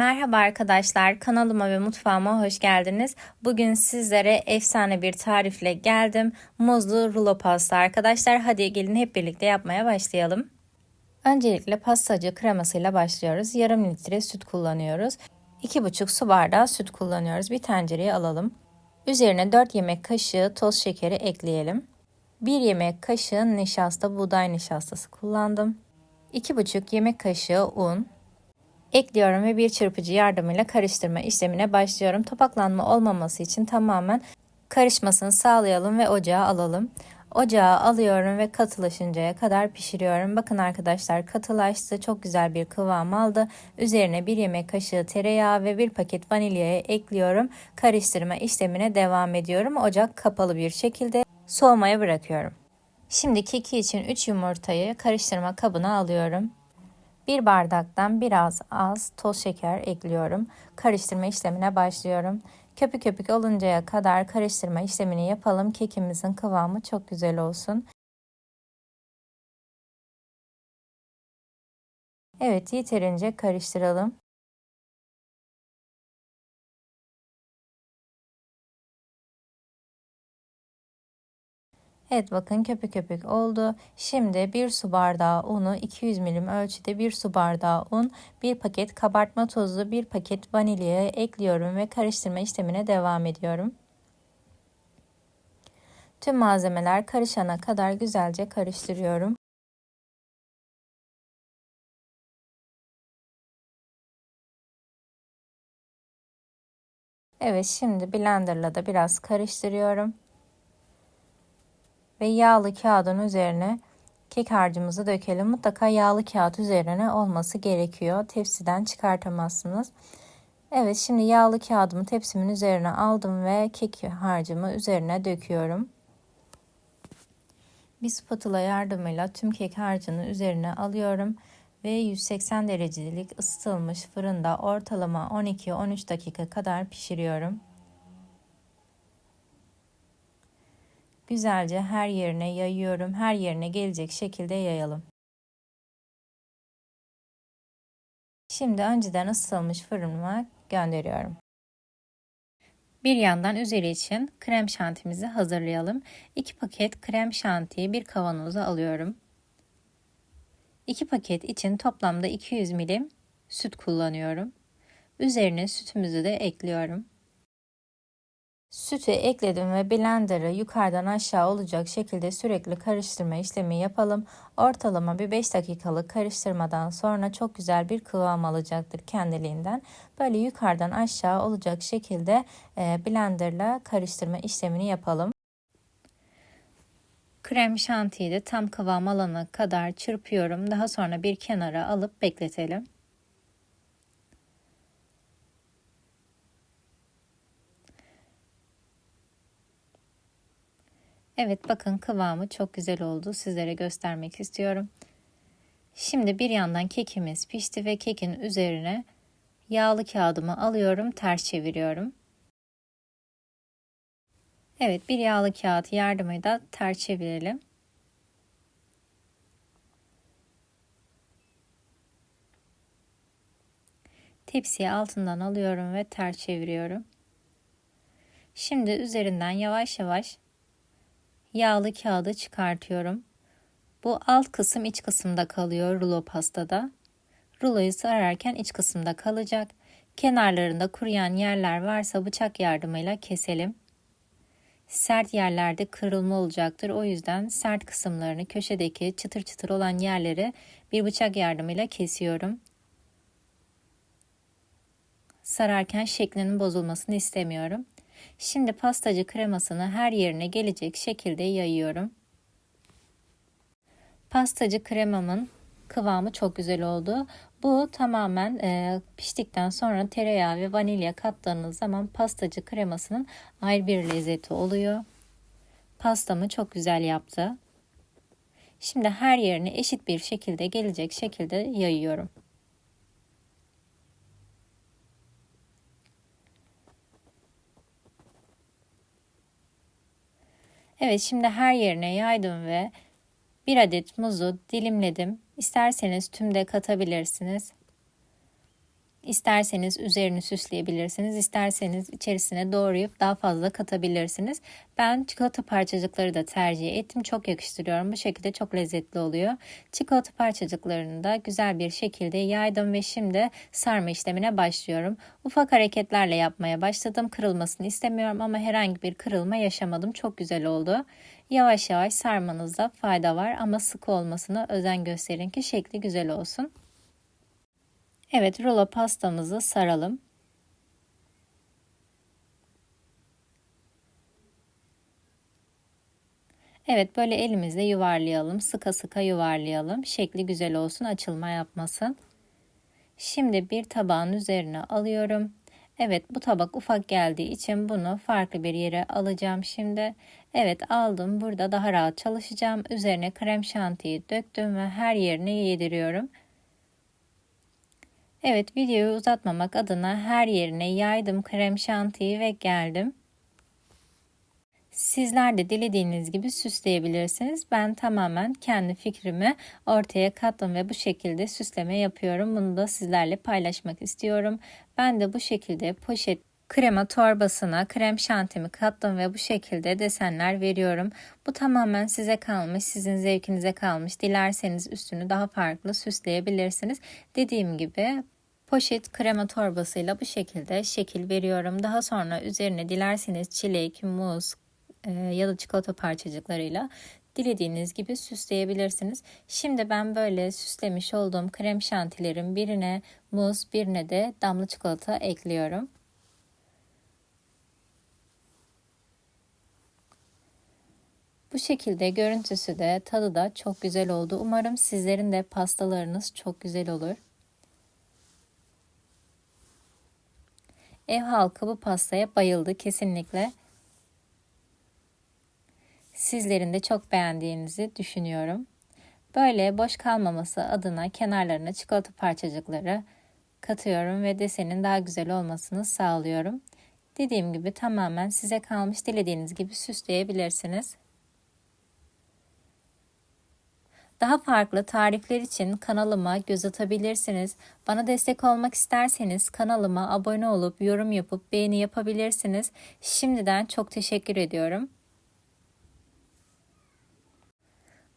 Merhaba arkadaşlar, kanalıma ve mutfağıma hoş geldiniz. Bugün sizlere efsane bir tarifle geldim. Muzlu rulo pasta arkadaşlar. Hadi gelin hep birlikte yapmaya başlayalım. Öncelikle pastacı kremasıyla başlıyoruz. Yarım litre süt kullanıyoruz. 2,5 su bardağı süt kullanıyoruz. Bir tencereye alalım. Üzerine 4 yemek kaşığı toz şekeri ekleyelim. 1 yemek kaşığı nişasta, buğday nişastası kullandım. 2,5 yemek kaşığı un, ekliyorum ve bir çırpıcı yardımıyla karıştırma işlemine başlıyorum. Topaklanma olmaması için tamamen karışmasını sağlayalım ve ocağa alalım. Ocağa alıyorum ve katılaşıncaya kadar pişiriyorum. Bakın arkadaşlar katılaştı. Çok güzel bir kıvam aldı. Üzerine bir yemek kaşığı tereyağı ve bir paket vanilyayı ekliyorum. Karıştırma işlemine devam ediyorum. Ocak kapalı bir şekilde soğumaya bırakıyorum. Şimdi keki için 3 yumurtayı karıştırma kabına alıyorum. Bir bardaktan biraz az toz şeker ekliyorum. Karıştırma işlemine başlıyorum. Köpük köpük oluncaya kadar karıştırma işlemini yapalım. Kekimizin kıvamı çok güzel olsun. Evet yeterince karıştıralım. Evet bakın köpük köpük oldu. Şimdi bir su bardağı unu 200 milim ölçüde bir su bardağı un, bir paket kabartma tozu, bir paket vanilyayı ekliyorum ve karıştırma işlemine devam ediyorum. Tüm malzemeler karışana kadar güzelce karıştırıyorum. Evet şimdi blenderla da biraz karıştırıyorum ve yağlı kağıdın üzerine kek harcımızı dökelim. Mutlaka yağlı kağıt üzerine olması gerekiyor. Tepsiden çıkartamazsınız. Evet şimdi yağlı kağıdımı tepsimin üzerine aldım ve kek harcımı üzerine döküyorum. Bir spatula yardımıyla tüm kek harcını üzerine alıyorum ve 180 derecelik ısıtılmış fırında ortalama 12-13 dakika kadar pişiriyorum. Güzelce her yerine yayıyorum. Her yerine gelecek şekilde yayalım. Şimdi önceden ısıtılmış fırınıma gönderiyorum. Bir yandan üzeri için krem şantimizi hazırlayalım. 2 paket krem şantiyi bir kavanoza alıyorum. 2 paket için toplamda 200 milim süt kullanıyorum. Üzerine sütümüzü de ekliyorum. Sütü ekledim ve blenderı yukarıdan aşağı olacak şekilde sürekli karıştırma işlemi yapalım. Ortalama bir 5 dakikalık karıştırmadan sonra çok güzel bir kıvam alacaktır kendiliğinden. Böyle yukarıdan aşağı olacak şekilde e, blenderla karıştırma işlemini yapalım. Krem şantiyi de tam kıvam alana kadar çırpıyorum. Daha sonra bir kenara alıp bekletelim. Evet bakın kıvamı çok güzel oldu. Sizlere göstermek istiyorum. Şimdi bir yandan kekimiz pişti ve kekin üzerine yağlı kağıdımı alıyorum, ters çeviriyorum. Evet, bir yağlı kağıt yardımıyla ters çevirelim. Tepsiyi altından alıyorum ve ters çeviriyorum. Şimdi üzerinden yavaş yavaş yağlı kağıdı çıkartıyorum. Bu alt kısım iç kısımda kalıyor rulo pastada. Ruloyu sararken iç kısımda kalacak. Kenarlarında kuruyan yerler varsa bıçak yardımıyla keselim. Sert yerlerde kırılma olacaktır. O yüzden sert kısımlarını köşedeki çıtır çıtır olan yerleri bir bıçak yardımıyla kesiyorum. Sararken şeklinin bozulmasını istemiyorum. Şimdi pastacı kremasını her yerine gelecek şekilde yayıyorum. Pastacı kremamın kıvamı çok güzel oldu. Bu tamamen e, piştikten sonra tereyağı ve vanilya kattığınız zaman pastacı kremasının ayrı bir lezzeti oluyor. Pastamı çok güzel yaptı. Şimdi her yerine eşit bir şekilde gelecek şekilde yayıyorum. Evet şimdi her yerine yaydım ve bir adet muzu dilimledim. İsterseniz tüm de katabilirsiniz. İsterseniz üzerini süsleyebilirsiniz. isterseniz içerisine doğrayıp daha fazla katabilirsiniz. Ben çikolata parçacıkları da tercih ettim. Çok yakıştırıyorum. Bu şekilde çok lezzetli oluyor. Çikolata parçacıklarını da güzel bir şekilde yaydım ve şimdi sarma işlemine başlıyorum. Ufak hareketlerle yapmaya başladım. Kırılmasını istemiyorum ama herhangi bir kırılma yaşamadım. Çok güzel oldu. Yavaş yavaş sarmanızda fayda var ama sıkı olmasına özen gösterin ki şekli güzel olsun. Evet rulo pastamızı saralım. Evet böyle elimizle yuvarlayalım. Sıka sıka yuvarlayalım. Şekli güzel olsun açılma yapmasın. Şimdi bir tabağın üzerine alıyorum. Evet bu tabak ufak geldiği için bunu farklı bir yere alacağım şimdi. Evet aldım. Burada daha rahat çalışacağım. Üzerine krem şantiyi döktüm ve her yerine yediriyorum. Evet videoyu uzatmamak adına her yerine yaydım krem şantiyi ve geldim. Sizler de dilediğiniz gibi süsleyebilirsiniz. Ben tamamen kendi fikrimi ortaya kattım ve bu şekilde süsleme yapıyorum. Bunu da sizlerle paylaşmak istiyorum. Ben de bu şekilde poşet krema torbasına krem şantimi kattım ve bu şekilde desenler veriyorum. Bu tamamen size kalmış, sizin zevkinize kalmış. Dilerseniz üstünü daha farklı süsleyebilirsiniz. Dediğim gibi poşet krema torbasıyla bu şekilde şekil veriyorum. Daha sonra üzerine dilerseniz çilek, muz e, ya da çikolata parçacıklarıyla dilediğiniz gibi süsleyebilirsiniz. Şimdi ben böyle süslemiş olduğum krem şantilerin birine muz, birine de damla çikolata ekliyorum. Bu şekilde görüntüsü de tadı da çok güzel oldu. Umarım sizlerin de pastalarınız çok güzel olur. Ev halkı bu pastaya bayıldı kesinlikle. Sizlerin de çok beğendiğinizi düşünüyorum. Böyle boş kalmaması adına kenarlarına çikolata parçacıkları katıyorum ve desenin daha güzel olmasını sağlıyorum. Dediğim gibi tamamen size kalmış dilediğiniz gibi süsleyebilirsiniz. Daha farklı tarifler için kanalıma göz atabilirsiniz. Bana destek olmak isterseniz kanalıma abone olup yorum yapıp beğeni yapabilirsiniz. Şimdiden çok teşekkür ediyorum.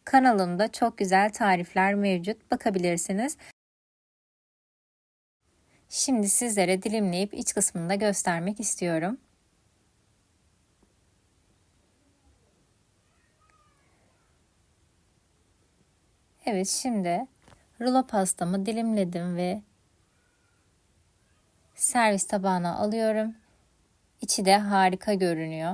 Kanalımda çok güzel tarifler mevcut. Bakabilirsiniz. Şimdi sizlere dilimleyip iç kısmını da göstermek istiyorum. Evet şimdi rulo pastamı dilimledim ve servis tabağına alıyorum. İçi de harika görünüyor.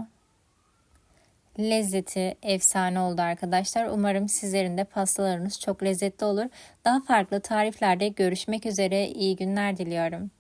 Lezzeti efsane oldu arkadaşlar. Umarım sizlerin de pastalarınız çok lezzetli olur. Daha farklı tariflerde görüşmek üzere. İyi günler diliyorum.